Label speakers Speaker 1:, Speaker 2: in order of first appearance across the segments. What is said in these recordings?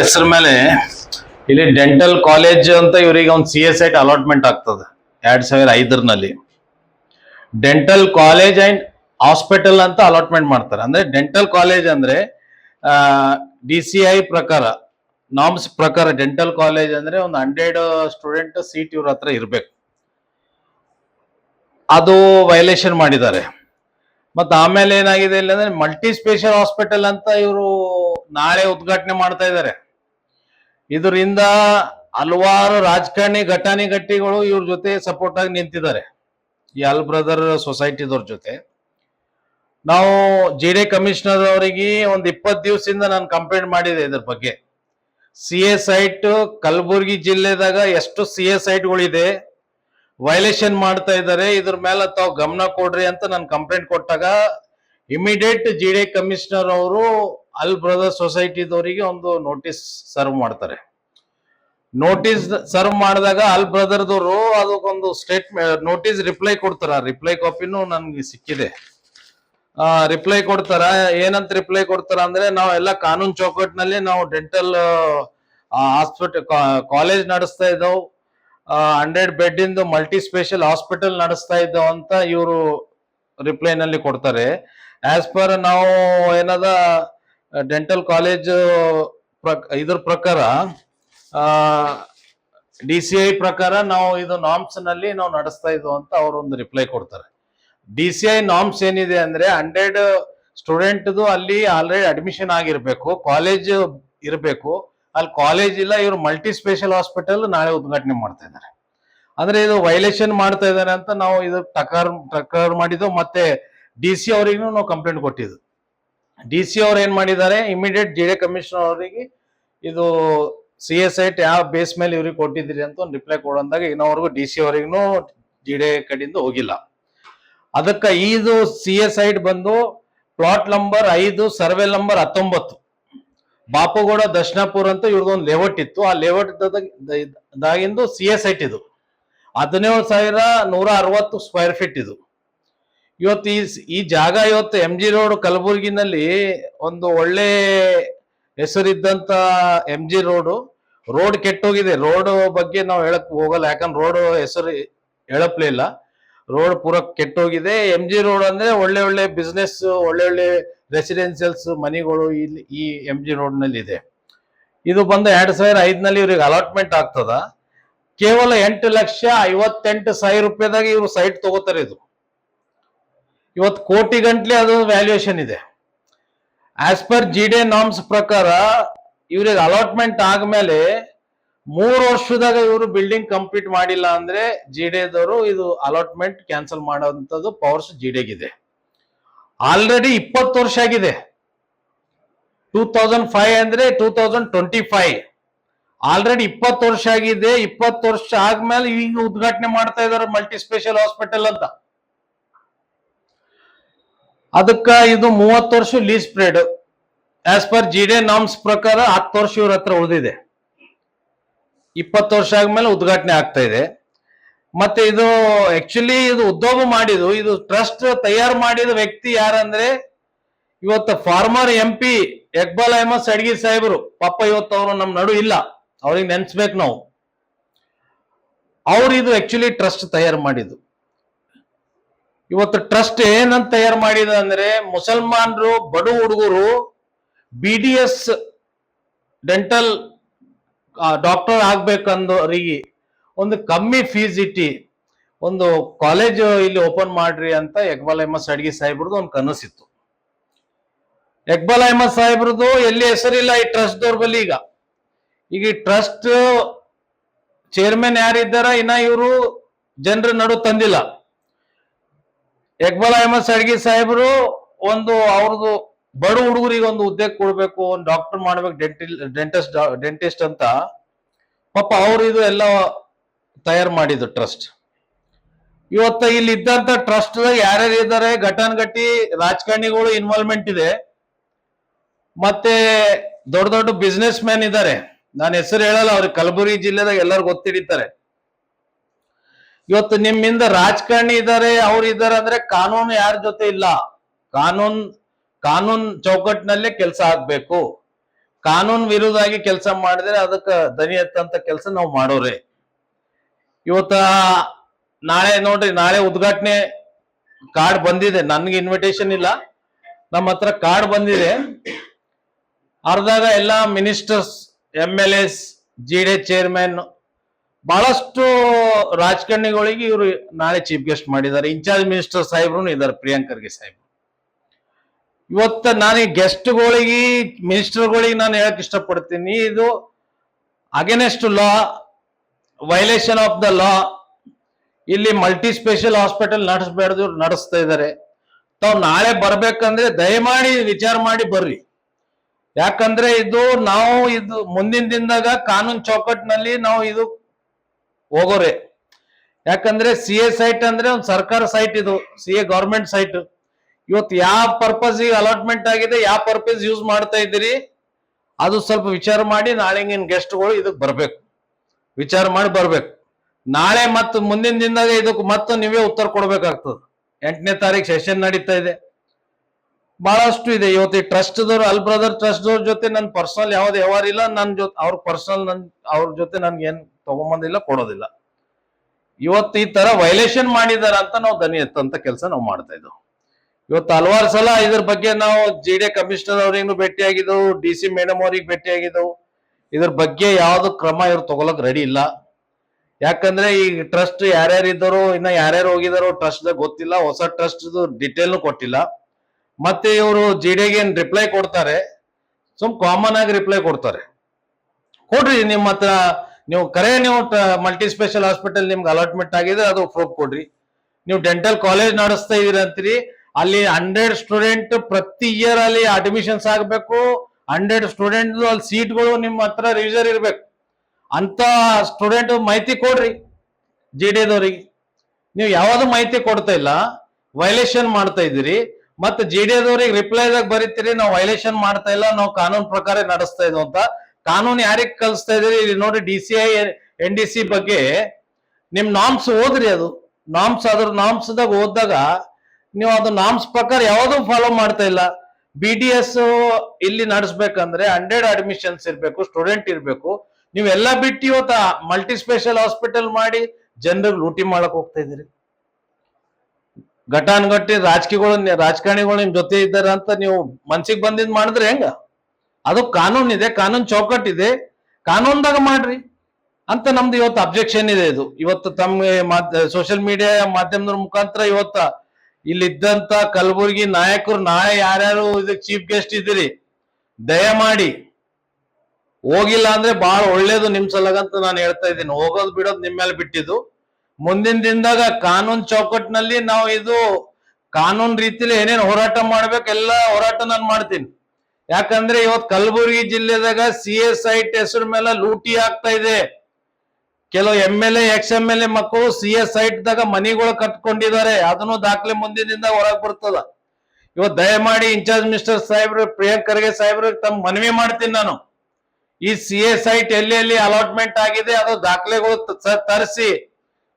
Speaker 1: ಹೆಸರು ಮೇಲೆ ಇಲ್ಲಿ ಡೆಂಟಲ್ ಕಾಲೇಜ್ ಅಂತ ಇವರಿಗೆ ಒಂದು ಸಿ ಎಸ್ ಐಟ್ ಅಲಾಟ್ಮೆಂಟ್ ಆಗ್ತದೆ. ಎರಡ್ ಸಾವಿರ ಐದರಲ್ಲಿ. ಡೆಂಟಲ್ ಕಾಲೇಜ್ ಅಂಡ್ ಹಾಸ್ಪಿಟಲ್ ಅಂತ ಅಲಾಟ್ಮೆಂಟ್ ಮಾಡ್ತಾರೆ. ಅಂದ್ರೆ ಡೆಂಟಲ್ ಕಾಲೇಜ್ ಅಂದ್ರೆ ಡಿ ಸಿ ಐ ಪ್ರಕಾರ ನಾಮ್ಸ್ ಪ್ರಕಾರ ಡೆಂಟಲ್ ಕಾಲೇಜ್ ಅಂದ್ರೆ ಒಂದು ಹಂಡ್ರೆಡ್ ಸ್ಟೂಡೆಂಟ್ ಸೀಟ್ ಇವ್ರ ಹತ್ರ ಇರ್ಬೇಕು. ಅದು ವೈಲೇಷನ್ ಮಾಡಿದ್ದಾರೆ. ಮತ್ತೆ ಆಮೇಲೆ ಏನಾಗಿದೆ ಇಲ್ಲ ಅಂದ್ರೆ ಮಲ್ಟಿ ಸ್ಪೆಷಲ್ ಹಾಸ್ಪಿಟಲ್ ಅಂತ ಇವರು ನಾಳೆ ಉದ್ಘಾಟನೆ ಮಾಡ್ತಾ ಇದ್ದಾರೆ. ಇದರಿಂದ ಹಲವಾರು ರಾಜಕಾರಣಿ ಘಟಾನಿ ಗಟ್ಟಿಗಳು ಇವ್ರ ಜೊತೆ ಸಪೋರ್ಟ್ ಆಗಿ ನಿಂತಿದ್ದಾರೆ. ಈ ಅಲ್ ಬ್ರದರ್ ಸೊಸೈಟಿದವ್ರ ಜೊತೆ. ನಾವು ಜಿ ಡಿ ಕಮಿಷನರ್ ಅವರಿಗೆ ಒಂದು ಇಪ್ಪತ್ತು ದಿವಸದಿಂದ ನಾನು ಕಂಪ್ಲೇಂಟ್ ಮಾಡಿದೆ ಇದ್ರ ಬಗ್ಗೆ. ಸಿ ಎ ಸೈಟ್ ಕಲಬುರಗಿ ಜಿಲ್ಲೆದಾಗ ಎಷ್ಟು ಸಿ ಎ ಸೈಟ್ಗಳಿದೆ ವೈಲೇಷನ್ ಮಾಡ್ತಾ ಇದ್ದಾರೆ, ಇದ್ರ ಮೇಲೆ ತಾವು ಗಮನ ಕೊಡ್ರಿ ಅಂತ ನಾನು ಕಂಪ್ಲೇಂಟ್ ಕೊಟ್ಟಾಗ ಇಮಿಡಿಯೇಟ್ ಜಿ ಡಿ ಕಮಿಷನರ್ ಅವರು ಅಲ್ ಬ್ರದರ್ ಸೊಸೈಟಿದವರಿಗೆ ಒಂದು ನೋಟಿಸ್ ಸರ್ವ್ ಮಾಡ್ತಾರೆ. ನೋಟಿಸ್ ಸರ್ವ್ ಮಾಡಿದಾಗ ಅಲ್ ಬ್ರದರ್ದವರು ಅದಕ್ಕೊಂದು ಸ್ಟೇಟ್ಮೆಂಟ್ ನೋಟಿಸ್ ರಿಪ್ಲೈ ಕೊಡ್ತಾರ. ರಿಪ್ಲೈ ಕಾಪಿನೂ ನನ್ಗೆ ಸಿಕ್ಕಿದೆ. ರಿಪ್ಲೈ ಕೊಡ್ತಾರ. ಏನಂತ ರಿಪ್ಲೈ ಕೊಡ್ತಾರ ಅಂದ್ರೆ ನಾವು ಎಲ್ಲ ಕಾನೂನು ಚೌಕಟ್ಟಿನಲ್ಲಿ ನಾವು ಡೆಂಟಲ್ ಹಾಸ್ಪಿಟಲ್ ಕಾಲೇಜ್ ನಡೆಸ್ತಾ ಇದ್ದಾವ್. ಹಂಡ್ರೆಡ್ ಬೆಡ್ ಇಂದು ಮಲ್ಟಿ ಸ್ಪೆಷಲ್ ಹಾಸ್ಪಿಟಲ್ ನಡೆಸ್ತಾ ಇದ್ದಾವ ಅಂತ ಇವರು ರಿಪ್ಲೈನಲ್ಲಿ ಕೊಡ್ತಾರೆ. ಆಸ್ ಪರ್ ನಾವು ಏನದ ಡೆಂಟಲ್ ಕಾಲೇಜ್ ಇದ್ರ ಪ್ರಕಾರ ಡಿ ಸಿ ಐ ಪ್ರಕಾರ ನಾವು ಇದು ನಾಮ್ಸ್ನಲ್ಲಿ ನಾವು ನಡೆಸ್ತಾ ಇದ್ವು ಅಂತ ಅವರು ಒಂದು ರಿಪ್ಲೈ ಕೊಡ್ತಾರೆ. ಡಿ ಸಿ ಐ ನಾಮ್ಸ್ ಏನಿದೆ ಅಂದ್ರೆ ಹಂಡ್ರೆಡ್ ಸ್ಟೂಡೆಂಟ್ದು ಅಲ್ಲಿ ಆಲ್ರೆಡಿ ಅಡ್ಮಿಷನ್ ಆಗಿರ್ಬೇಕು ಕಾಲೇಜ್ ಇರಬೇಕು, ಅಲ್ಲಿ ಕಾಲೇಜ್ ಇಲ್ಲ, ಇವರು ಮಲ್ಟಿ ಸ್ಪೆಷಲ್ ಹಾಸ್ಪಿಟಲ್ ನಾಳೆ ಉದ್ಘಾಟನೆ ಮಾಡ್ತಾ ಇದ್ದಾರೆ. ಅಂದ್ರೆ ಇದು ವೈಲೇಷನ್ ಮಾಡ್ತಾ ಇದ್ದಾರೆ ಅಂತ ನಾವು ಇದು ಟಕಾರ್ ಟಕಾರ್ ಮಾಡಿದ್ದು ಮತ್ತೆ ಡಿ ಸಿ ಅವರಿಗೂ ನಾವು ಕಂಪ್ಲೇಂಟ್ ಕೊಟ್ಟಿದ್ದು. ಡಿ ಸಿ ಅವ್ರು ಏನ್ ಮಾಡಿದ್ದಾರೆ? ಇಮಿಡಿಯೇಟ್ ಜಿ ಡಿ ಕಮಿಷನರ್ ಅವರಿಗೆ ಇದು ಸಿ ಎಸ್ ಐಟ್ ಯಾವ ಬೇಸ್ ಮೇಲೆ ಇವ್ರಿಗೆ ಕೊಟ್ಟಿದ್ದೀರಿ ಅಂತ ಒಂದು ರಿಪ್ಲೈ ಕೊಡೋಂದಾಗ ಇನ್ನವರೆಗೂ ಡಿ ಸಿ ಅವರಿಗೂ ಜಿ ಡಿ ಕಡೆಯಿಂದ ಹೋಗಿಲ್ಲ. ಅದಕ್ಕೆ ಇದು ಸಿ ಎಸ್ ಐಟ್ ಬಂದು ಪ್ಲಾಟ್ ನಂಬರ್ ಐದು ಸರ್ವೆ ನಂಬರ್ ಹತ್ತೊಂಬತ್ತು. ಬಾಪುಗೌಡ, ದಕ್ಷಿಣಾಪುರ್ ಅಂತ ಇವ್ರದೊಂದು ಲೇಔಟ್ ಇತ್ತು. ಆ ಲೇಔಟ್ ದಾಗಿಂದು ಸಿ ಎಸ್ ಐಟ್ ಇದು. ಹದಿನೇಳು ಸಾವಿರ ನೂರ ಅರವತ್ತು ಸ್ಕ್ವೇರ್ ಫೀಟ್ ಇದು. ಇವತ್ತು ಈ ಈ ಜಾಗ ಇವತ್ತು ಎಂ ಜಿ ರೋಡ್ ಕಲಬುರಗಿನಲ್ಲಿ ಒಂದು ಒಳ್ಳೆ ಹೆಸರಿದ್ದಂತ ಎಂ ಜಿ ರೋಡು ರೋಡ್ ಕೆಟ್ಟೋಗಿದೆ. ರೋಡ್ ಬಗ್ಗೆ ನಾವು ಹೇಳಕ್ ಹೋಗಲ್ಲ. ಯಾಕಂದ್ರೆ ರೋಡ್ ಹೆಸರು ಹೇಳಪ್ಲೇ ಇಲ್ಲ. ರೋಡ್ ಪೂರ ಕೆಟ್ಟೋಗಿದೆ. ಎಂ ಜಿ ರೋಡ್ ಅಂದ್ರೆ ಒಳ್ಳೆ ಒಳ್ಳೆ ಬಿಸ್ನೆಸ್ ಒಳ್ಳೆ ಒಳ್ಳೆ ರೆಸಿಡೆನ್ಸಿಯಲ್ಸ್ ಮನೆಗಳು ಇಲ್ಲಿ ಈ ಎಂ ಜಿ ರೋಡ್ ಇದೆ ಇದು ಬಂದು ಎರಡ್ ಸಾವಿರ ಐದನಲ್ಲಿ ಇವ್ರಿಗೆ ಅಲಾಟ್ಮೆಂಟ್ ಆಗ್ತದ. ಕೇವಲ ಎಂಟು ಲಕ್ಷ ಐವತ್ತೆಂಟು ಸಾವಿರ ರೂಪಾಯಿದಾಗ ಇವರು ಸೈಟ್ ತಗೋತಾರೆ ಇದು. ಇವತ್ತು ಕೋಟಿ ಗಂಟ್ಲೆ ಅದು ವ್ಯಾಲ್ಯೂಯೇಷನ್ ಇದೆ. As per G D norms ಪ್ರಕಾರ, ಇವ್ರಿಗೆ ಅಲಾಟ್ಮೆಂಟ್ ಆದ್ಮೇಲೆ ಮೂರು ವರ್ಷದಾಗ ಇವರು ಬಿಲ್ಡಿಂಗ್ ಕಂಪ್ಲೀಟ್ ಮಾಡಿಲ್ಲ ಅಂದ್ರೆ ಜಿ ಡಿದವರು ಇದು ಅಲಾಟ್ಮೆಂಟ್ ಕ್ಯಾನ್ಸಲ್ ಮಾಡೋಂಥದ್ದು ಪವರ್ಸ್ ಜಿ ಡಿಗಿದೆ ಆಲ್ರೆಡಿ ಇಪ್ಪತ್ತು ವರ್ಷ ಆಗಿದೆ. ಟೂ ತೌಸಂಡ್ ಫೈವ್ ಅಂದ್ರೆ two thousand twenty five already ಇಪ್ಪತ್ತು ವರ್ಷ ಆಗಿದೆ, ಇಪ್ಪತ್ತು ವರ್ಷ ಆದ್ಮೇಲೆ ಈಗ ಉದ್ಘಾಟನೆ ಮಾಡ್ತಾ ಇದಾರೆ ಮಲ್ಟಿ ಸ್ಪೆಷಲ್ ಹಾಸ್ಪಿಟಲ್ ಅಂತ. ಅದಕ್ಕ ಇದು ಮೂವತ್ತು ವರ್ಷ lease period as per G D norms ಪ್ರಕಾರ ಹತ್ತು ವರ್ಷ ಇವ್ರ ಹತ್ರ ಉಳಿದಿದೆ. ಇಪ್ಪತ್ತು ವರ್ಷ ಆದ್ಮೇಲೆ ಉದ್ಘಾಟನೆ ಆಗ್ತಾ ಇದೆ. ಮತ್ತೆ ಇದು ಆಕ್ಚುಲಿ ಇದು ಉದ್ಯೋಗ ಮಾಡಿದ್ದು, ಇದು ಟ್ರಸ್ಟ್ ತಯಾರು ಮಾಡಿದ ವ್ಯಕ್ತಿ ಯಾರಂದ್ರೆ ಇವತ್ತು former M P Iqbal Ahmad Sadgi ಸಾಹೇಬರು. ಪಾಪ ಇವತ್ತು ಅವರು ನಮ್ ನಡು ಇಲ್ಲ. ಅವ್ರಿಗೆ ನೆನ್ಸ್ಬೇಕು ನಾವು. ಅವ್ರು ಇದು ಆಕ್ಚುಲಿ ಟ್ರಸ್ಟ್ ತಯಾರು ಮಾಡಿದ್ದು. ಇವತ್ತು ಟ್ರಸ್ಟ್ ಏನಂತ ತಯಾರು ಮಾಡಿದ ಅಂದ್ರೆ ಮುಸಲ್ಮಾನರು, ಬಡ ಹುಡುಗರು B D S dental doctor ಆಗ್ಬೇಕಂದವರಿಗೆ ಒಂದು ಕಮ್ಮಿ ಫೀಸ್ ಇಟ್ಟಿ ಒಂದು ಕಾಲೇಜ್ ಇಲ್ಲಿ ಓಪನ್ ಮಾಡ್ರಿ ಅಂತ ಎಕ್ಬಾಲ್ ಅಹಮದ್ ಸಡ್ಗಿ ಸಾಹೇಬ್ರದ್ದು ಒಂದು ಕನಸಿತ್ತು ಎಕ್ಬಾಲ್ ಅಹಮದ್ ಸಾಹೇಬ್ರದ್ದು ಎಲ್ಲಿ ಹೆಸರಿಲ್ಲ ಈ ಟ್ರಸ್ಟ್ ದವ್ರ ಬಲ್ಲಿ ಈಗ. ಈಗ ಈ ಟ್ರಸ್ಟ್ ಚೇರ್ಮನ್ ಯಾರಿದ್ದಾರ, ಇನ್ನ ಇವರು ಜನರ ನಡು ತಂದಿಲ್ಲ. ಇಕ್ಬಾಲ್ ಅಹಮದ್ ಸಡ್ಗಿ ಸಾಹೇಬರು ಒಂದು ಅವ್ರದ್ದು ಬಡ ಹುಡುಗರಿಗೆ ಒಂದು ಉದ್ಯೋಗ ಕೊಡ್ಬೇಕು, ಒಂದು ಡಾಕ್ಟರ್ ಮಾಡ್ಬೇಕು ಡೆಂಟಿಲ್ ಡೆಂಟಿಸ್ಟ್ ಡೆಂಟಿಸ್ಟ್ ಅಂತ. ಪಾಪ ಅವ್ರು ಇದು ಎಲ್ಲ ತಯಾರು ಮಾಡಿದ್ದು ಟ್ರಸ್ಟ್ ಇವತ್ತ ಇಲ್ಲಿ ಇದ್ದಂತ ಟ್ರಸ್ಟ್ ಯಾರ್ಯಾರು ಇದ್ದಾರೆ ಘಟಾನ್ಘಟಿ ರಾಜಕಾರಣಿಗಳು ಇನ್ವಾಲ್ವ್ಮೆಂಟ್ ಇದೆ. ಮತ್ತೆ ದೊಡ್ಡ ದೊಡ್ಡ ಬಿಸ್ನೆಸ್ ಮ್ಯಾನ್ ಇದ್ದಾರೆ. ನಾನು ಹೆಸರು ಹೇಳಲ್ಲ, ಅವ್ರಿಗೆ ಕಲಬುರಗಿ ಜಿಲ್ಲೆದಾಗ ಎಲ್ಲರೂ ಗೊತ್ತಿಡಿತಾರೆ ಇವತ್ತು ನಿಮ್ಮಿಂದ ರಾಜಕಾರಣಿ ಇದ್ದಾರೆ ಅವ್ರು ಇದ್ದಾರೆ ಅಂದ್ರೆ ಕಾನೂನು ಯಾರ ಜೊತೆ ಇಲ್ಲ. ಕಾನೂನ್ ಕಾನೂನ್ ಚೌಕಟ್ಟಿನಲ್ಲೇ ಕೆಲಸ ಆಗ್ಬೇಕು. ಕಾನೂನು ವಿರುದ್ಧವಾಗಿ ಕೆಲಸ ಮಾಡಿದ್ರೆ ಅದಕ್ಕೆ ದನಿ ಎತ್ತಂತ ಕೆಲಸ ನಾವು ಮಾಡೋರಿ. ಇವತ್ತ ನಾಳೆ ನೋಡ್ರಿ, ನಾಳೆ ಉದ್ಘಾಟನೆ ಕಾರ್ಡ್ ಬಂದಿದೆ. ನನ್ಗೆ ಇನ್ವಿಟೇಷನ್ ಇಲ್ಲ. ನಮ್ಮ ಹತ್ರ ಕಾರ್ಡ್ ಬಂದಿದೆ. ಅರ್ಧಾಗ ಎಲ್ಲ ministers M L As G D chairman ಬಹಳಷ್ಟು ರಾಜಕಾರಣಿಗಳಿಗೆ ಇವರು ನಾಳೆ ಚೀಫ್ ಗೆಸ್ಟ್ ಮಾಡಿದ್ದಾರೆ. ಇನ್ಚಾರ್ಜ್ ಮಿನಿಸ್ಟರ್ ಸಾಹೇಬ್ರು ಇದ್ದಾರೆ, ಪ್ರಿಯಾಂಕ್ ಖರ್ಗೆ ಸಾಹೇಬ್ ಇವತ್ತ ನಾನು ಗೆಸ್ಟ್ಗಳಿಗೆ ಮಿನಿಸ್ಟರ್ಗಳಿಗೆ ನಾನು ಹೇಳಕ್ ಇಷ್ಟಪಡ್ತೀನಿ, ಇದು against law violation of the law ಇಲ್ಲಿ ಮಲ್ಟಿ ಸ್ಪೆಷಲ್ ಹಾಸ್ಪಿಟಲ್ ನಡೆಸ್ಬೇಡ್ದು ನಡೆಸ್ತಾ ಇದ್ದಾರೆ. ತಾವು ನಾಳೆ ಬರ್ಬೇಕಂದ್ರೆ ದಯಮಾಡಿ ವಿಚಾರ ಮಾಡಿ ಬರ್ರಿ. ಯಾಕಂದ್ರೆ ಇದು ನಾವು ಇದು ಮುಂದಿನ ದಿನದಾಗ ಕಾನೂನು ಚೌಕಟ್ಟಿನಲ್ಲಿ ನಾವು ಇದು ಹೋಗೋರೆ. ಯಾಕಂದ್ರೆ ಸಿ ಎ ಸೈಟ್ ಅಂದ್ರೆ ಒಂದು ಸರ್ಕಾರ ಸೈಟ್ ಇದು ಸಿ ಎ ಗೌರ್ಮೆಂಟ್ ಸೈಟ್ ಇವತ್ತು ಯಾವ ಪರ್ಪಸ್ ಅಲಾಟ್ಮೆಂಟ್ ಆಗಿದೆ, ಯಾವ ಪರ್ಪಸ್ ಯೂಸ್ ಮಾಡ್ತಾ ಇದ್ದೀರಿ, ಅದು ಸ್ವಲ್ಪ ವಿಚಾರ ಮಾಡಿ ನಾಳೆ ಗೆಸ್ಟ್ಗಳು ಇದಕ್ಕೆ ಬರ್ಬೇಕು. ವಿಚಾರ ಮಾಡಿ ಬರ್ಬೇಕು. ನಾಳೆ ಮತ್ತು ಮುಂದಿನ ದಿನದಾಗ ಇದಕ್ಕೆ ಮತ್ತೆ ನೀವೇ ಉತ್ತರ ಕೊಡ್ಬೇಕಾಗ್ತದೆ. ಎಂಟನೇ ತಾರೀಕು ಸೆಷನ್ ನಡೀತಾ ಇದೆ. ಬಹಳಷ್ಟು ಇದೆ. ಇವತ್ತು ಈ ಟ್ರಸ್ಟ್ ದವ್ರು ಅಲ್ ಬ್ರದರ್ ಟ್ರಸ್ಟ್ ದವ್ರ ಜೊತೆ ನನ್ ಪರ್ಸನಲ್ ಯಾವ್ದು ವ್ಯವಹಾರ ಇಲ್ಲ ನನ್ನ ಜೊತೆ ಅವ್ರ ಪರ್ಸನಲ್ ನನ್, ಅವ್ರ ಜೊತೆ ನನ್ಗೆ ಏನ್ ತಗೊಂಬಂದಿಲ್ಲ, ಕೊಡೋದಿಲ್ಲ. ಇವತ್ತು ಈ ತರ ವೈಲೇಷನ್ ಮಾಡಿದಾರ ಅಂತ ನಾವು ದನಿ ಎತ್ತಂತ ಕೆಲಸ ನಾವು ಮಾಡ್ತಾ ಇದ್ದೆವು ಇವತ್ತು ಹಲವಾರು ಸಲ ಇದ್ರ ಬಗ್ಗೆ ನಾವು ಜಿ ಡಿ ಕಮಿಷನರ್ ಅವ್ರಿಗೂ ಭೇಟಿಯಾಗಿದ್ದೆವು ಡಿ ಸಿ ಮೇಡಮ್ ಅವ್ರಿಗೆ ಭೇಟಿಯಾಗಿದ್ದೆವು ಇದ್ರ ಬಗ್ಗೆ ಯಾವ್ದು ಕ್ರಮ ಇವ್ರು ತಗೊಳಕ್ ರೆಡಿ ಇಲ್ಲ. ಯಾಕಂದ್ರೆ ಈ ಟ್ರಸ್ಟ್ ಯಾರ್ಯಾರು ಇದ್ದಾರು, ಇನ್ನ ಯಾರ್ಯಾರು ಹೋಗಿದಾರೋ ಟ್ರಸ್ಟ್ ಗೊತ್ತಿಲ್ಲ, ಹೊಸ ಟ್ರಸ್ಟ್ ಡಿಟೇಲ್ ಕೊಟ್ಟಿಲ್ಲ. ಮತ್ತೆ ಇವರು ಜಿ ಡಿಗೆ ಏನ್ ರಿಪ್ಲೈ ಕೊಡ್ತಾರೆ, ಸುಮ್ ಕಾಮನ್ ಆಗಿ ರಿಪ್ಲೈ ಕೊಡ್ತಾರೆ. ಕೊಡ್ರಿ ನಿಮ್ಮ ಹತ್ರ ನೀವು ಕರೆ, ನೀವು ಮಲ್ಟಿ ಸ್ಪೆಷಲ್ ಹಾಸ್ಪಿಟಲ್ ನಿಮ್ಗೆ ಅಲಾಟ್ಮೆಂಟ್ ಆಗಿದೆ ಅದು ಪ್ರೂಫ್ ಕೊಡ್ರಿ. ನೀವು ಡೆಂಟಲ್ ಕಾಲೇಜ್ ನಡೆಸ್ತಾ ಇದೀರ ಅಂತೀರಿ, ಅಲ್ಲಿ ಹಂಡ್ರೆಡ್ ಸ್ಟೂಡೆಂಟ್ ಪ್ರತಿ ಇಯರ್ ಅಲ್ಲಿ ಅಡ್ಮಿಷನ್ಸ್ ಆಗಬೇಕು. ಹಂಡ್ರೆಡ್ ಸ್ಟೂಡೆಂಟ್ ಅಲ್ಲಿ ಸೀಟ್ಗಳು ನಿಮ್ಮ ಹತ್ರ ರಿವಿಸರ್ ಇರ್ಬೇಕು. ಅಂತ ಸ್ಟೂಡೆಂಟ್ ಮಾಹಿತಿ ಕೊಡ್ರಿ ಜಿ ಡಿದವರಿಗೆ ನೀವು ಯಾವ್ದು ಮಾಹಿತಿ ಕೊಡ್ತಾ ಇಲ್ಲ ವೈಲೇಷನ್ ಮಾಡ್ತಾ ಇದ್ದೀರಿ. ಮತ್ತೆ ಜಿ ಡಿದವ್ರಿಗೆ ರಿಪ್ಲೈದಾಗ ಬರೀತೀರಿ, ನಾವು ವೈಲೇಷನ್ ಮಾಡ್ತಾ ಇಲ್ಲ, ನಾವು ಕಾನೂನು ಪ್ರಕಾರ ನಡೆಸ್ತಾ ಇದ್ವು ಅಂತ. ಕಾನೂನು ಯಾರಿಗೆ ಕಲಿಸ್ತಾ ಇದ್ದೀರಿ ಇಲ್ಲಿ ನೋಡಿ D C I N D C ಬಗ್ಗೆ ನಿಮ್ ನಾಮ್ಸ್ ಓದ್ರಿ ಅದು. ನಾಮ್ಸ್ ಅದ್ರ ನಾಮ್ಸ್ದಾಗ ಓದಿದಾಗ ನೀವು ಅದು ನಾಮ್ಸ್ ಪ್ರಕಾರ ಯಾವುದೂ ಫಾಲೋ ಮಾಡ್ತಾ ಇಲ್ಲ. ಬಿ ಡಿ ಎಸ್ ಇಲ್ಲಿ ನಡೆಸ್ಬೇಕಂದ್ರೆ ಹಂಡ್ರೆಡ್ ಅಡ್ಮಿಷನ್ಸ್ ಇರಬೇಕು ಸ್ಟೂಡೆಂಟ್ ಇರಬೇಕು. ನೀವೆಲ್ಲ ಬಿಟ್ಟು ಇವತ್ತ ಮಲ್ಟಿ ಸ್ಪೆಷಲ್ ಹಾಸ್ಪಿಟಲ್ ಮಾಡಿ ಜನರಿಗೆ ಲೂಟಿ ಮಾಡಕ್ ಹೋಗ್ತಾ ಇದೀರಿ. ಘಟಾನುಘಟಿ ರಾಜಕೀಯಗಳು, ರಾಜಕಾರಣಿಗಳು ನಿಮ್ ಜೊತೆ ಇದ್ದಾರೆ ಅಂತ ನೀವು ಮನ್ಸಿಗೆ ಬಂದಿದ್ ಮಾಡಿದ್ರೆ ಹೆಂಗ? ಅದು ಕಾನೂನು ಇದೆ, ಕಾನೂನು ಚೌಕಟ್ಟಿದೆ ಕಾನೂನ್ದಾಗ ಮಾಡ್ರಿ ಅಂತ ನಮ್ದು ಇವತ್ತು ಅಬ್ಜೆಕ್ಷನ್ ಇದೆ ಇದು. ಇವತ್ತು ತಮ್ಮ ಸೋಷಿಯಲ್ ಮೀಡಿಯಾ ಮಾಧ್ಯಮದ ಮುಖಾಂತರ ಇವತ್ತ ಇಲ್ಲಿದ್ದಂತ ಕಲಬುರಗಿ ನಾಯಕರು, ನಾಳೆ ಯಾರ್ಯಾರು ಇದಕ್ಕೆ ಚೀಫ್ ಗೆಸ್ಟ್ ಇದ್ದೀರಿ, ದಯಮಾಡಿ ಹೋಗಿಲ್ಲ ಅಂದ್ರೆ ಬಹಳ ಒಳ್ಳೇದು ನಿಮ್ ಸಲಗಂತ ನಾನು ಹೇಳ್ತಾ ಇದ್ದೀನಿ. ಹೋಗೋದು ಬಿಡೋದು ನಿಮ್ ಮೇಲೆ ಬಿಟ್ಟಿದ್ದು. ಮುಂದಿನ ದಿನದಾಗ ಕಾನೂನು ಚೌಕಟ್ಟಿನಲ್ಲಿ ನಾವು ಇದು ಕಾನೂನು ರೀತಿಲಿ ಏನೇನು ಹೋರಾಟ ಮಾಡ್ಬೇಕು, ಎಲ್ಲ ಹೋರಾಟ ನಾನು ಮಾಡ್ತೀನಿ. ಯಾಕಂದ್ರೆ ಇವತ್ ಕಲಬುರಗಿ ಜಿಲ್ಲೆದಾಗ ಸಿ ಎಸ್ ಐಟ್ ಹೆಸರ ಮೇಲೆ ಲೂಟಿ ಆಗ್ತಾ ಇದೆ. ಕೆಲವು M L ex M L A ಮಕ್ಕಳು ಸಿ ಎಸ್ ಐಟ್ ದಾಗ ಮನಿಗಳು ಕಟ್ಕೊಂಡಿದ್ದಾರೆ. ಅದನ್ನು ದಾಖಲೆ ಮುಂದಿನಿಂದ ಹೊರಗ್ ಬರ್ತದ. ಇವತ್ ದಯಮಾಡಿ ಇನ್ಚಾರ್ಜ್ ಮಿನಿಸ್ಟರ್ ಸಾಹೇಬ್ರು, ಪ್ರಿಯಾಂಕ್ ಖರ್ಗೆ ಸಾಹೇಬ್ರು ತಮ್ಮ ಮನವಿ ಮಾಡ್ತೀನಿ ನಾನು. ಈ ಸಿ ಎ ಸೈಟ್ ಎಲ್ಲಿ ಎಲ್ಲಿ ಅಲಾಟ್ಮೆಂಟ್ ಆಗಿದೆ, ಅದು ದಾಖಲೆಗಳು ತರಿಸಿ.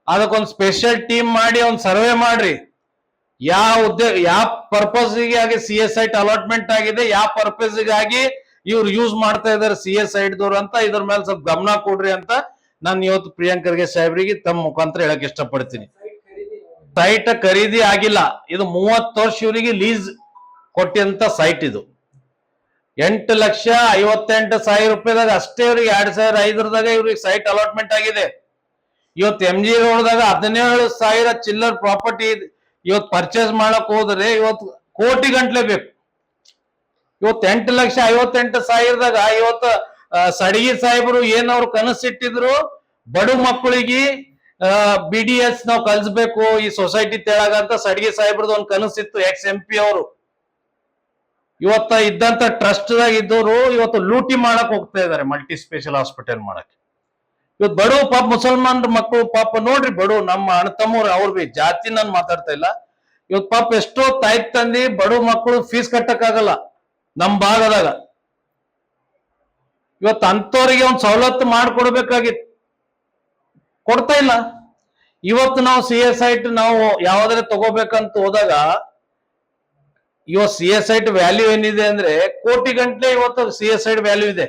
Speaker 1: ಅದಕ್ಕೊಂದು ಸ್ಪೆಷಲ್ ಟೀಮ್ ಮಾಡಿ ಒಂದು ಸರ್ವೆ ಮಾಡ್ರಿ. ಯಾವ ಉದ್ಯೋಗ ಯಾವ ಪರ್ಪಸ್ ಆಗಿ ಸಿ ಎಸ್ ಐಟ್ ಅಲಾಟ್ಮೆಂಟ್ ಆಗಿದೆ, ಯಾವ ಪರ್ಪಸ್ಗಾಗಿ ಇವ್ರು ಯೂಸ್ ಮಾಡ್ತಾ ಇದಾರೆ ಸಿ ಎಸ್ ಐಟ್ದವ್ರು ದವ್ರು ಅಂತ, ಇದ್ರ ಮೇಲೆ ಸ್ವಲ್ಪ ಗಮನ ಕೊಡ್ರಿ ಅಂತ ನಾನು ಇವತ್ತು ಪ್ರಿಯಾಂಕರ್ಗೆ ಸಾಹೇಬ್ರಿಗೆ ತಮ್ಮ ಮುಖಾಂತರ ಹೇಳಕ್ ಇಷ್ಟಪಡ್ತೀನಿ. ಸೈಟ್ ಖರೀದಿ ಆಗಿಲ್ಲ. ಇದು ಮೂವತ್ತು ವರ್ಷ ಇವರಿಗೆ ಲೀಸ್ ಕೊಟ್ಟಂತ ಸೈಟ್ ಇದು. ಎಂಟು ಲಕ್ಷ ಐವತ್ತೆಂಟು ಸಾವಿರ ರೂಪಾಯಿದಾಗ ಅಷ್ಟೇ ಇವ್ರಿಗೆ ಎರಡ್ ಸಾವಿರ ಐದರದಾಗ ಇವ್ರಿಗೆ ಸೈಟ್ ಅಲಾಟ್ಮೆಂಟ್ ಆಗಿದೆ. ಇವತ್ತು ಎಂ ಜಿ ರೋಡ್ದಾಗ ಹದಿನೇಳು ಸಾವಿರ ಚಿಲ್ಲರ್ ಪ್ರಾಪರ್ಟಿ ಇವತ್ತು ಪರ್ಚೇಸ್ ಮಾಡಕ್ ಹೋದ್ರೆ ಇವತ್ತು ಕೋಟಿ ಗಂಟ್ಲೆ ಬೇಕು. ಇವತ್ ಎಂಟು ಲಕ್ಷ ಐವತ್ತೆಂಟು ಸಾವಿರದಾಗ ಇವತ್ತು ಸಡಗಿ ಸಾಹೇಬರು ಏನವ್ರು ಕನಸಿಟ್ಟಿದ್ರು ಬಡು ಮಕ್ಕಳಿಗೆ ಬಿ ಡಿ ಎಸ್ ನಾವು ಕಲಿಸ್ಬೇಕು, ಈ ಸೊಸೈಟಿ ತೆಳಗ ಅಂತ ಸಡಗಿ ಸಾಹೇಬ್ರದ್ದು ಒಂದು ಕನಸಿತ್ತು ಎಕ್ಸ್ ಎಂ ಪಿ ಅವರು. ಇವತ್ತ ಇದ್ದಂತ ಟ್ರಸ್ಟ್ ದಾಗ ಇದ್ದವರು ಇವತ್ತು ಲೂಟಿ ಮಾಡಕ್ ಹೋಗ್ತಾ ಇದಾರೆ ಮಲ್ಟಿ ಸ್ಪೆಷಲ್ ಹಾಸ್ಪಿಟಲ್ ಮಾಡಕ್ಕೆ. ಇವತ್ತು ಬಡವ ಪಾಪ ಮುಸಲ್ಮಾನರ ಮಕ್ಕಳು ಪಾಪ ನೋಡ್ರಿ ಬಡವ ನಮ್ಮ ಅಣ್ಣ ತಮ್ಮವ್ರು ಅವ್ರ ಬಿ ಜಾತಿ ನಾನು ಮಾತಾಡ್ತಾ ಇಲ್ಲ. ಇವತ್ತು ಪಾಪ ಎಷ್ಟೋ ತಾಯಿ ತಂದಿ ಬಡವ ಮಕ್ಕಳು ಫೀಸ್ ಕಟ್ಟಕ್ಕಾಗಲ್ಲ ನಮ್ ಭಾಗದಾಗ. ಇವತ್ತು ಅಂತವ್ರಿಗೆ ಒಂದು ಸವಲತ್ತು ಮಾಡ್ಕೊಡ್ಬೇಕಾಗಿತ್ತು ಕೊಡ್ತಾ ಇಲ್ಲ. ಇವತ್ತು ನಾವು ಸಿ ಎಸ್ ಐಟ್ ನಾವು ಯಾವ್ದಾರ ತಗೋಬೇಕಂತ ಹೋದಾಗ ಇವತ್ತು ಸಿ ಎಸ್ ಐಟ್ ವ್ಯಾಲ್ಯೂ ಏನಿದೆ ಅಂದ್ರೆ ಕೋಟಿ ಗಂಟ್ಲೆ ಇವತ್ತು ಸಿ ಎಸ್ ಐಟ್ ವ್ಯಾಲ್ಯೂ ಇದೆ.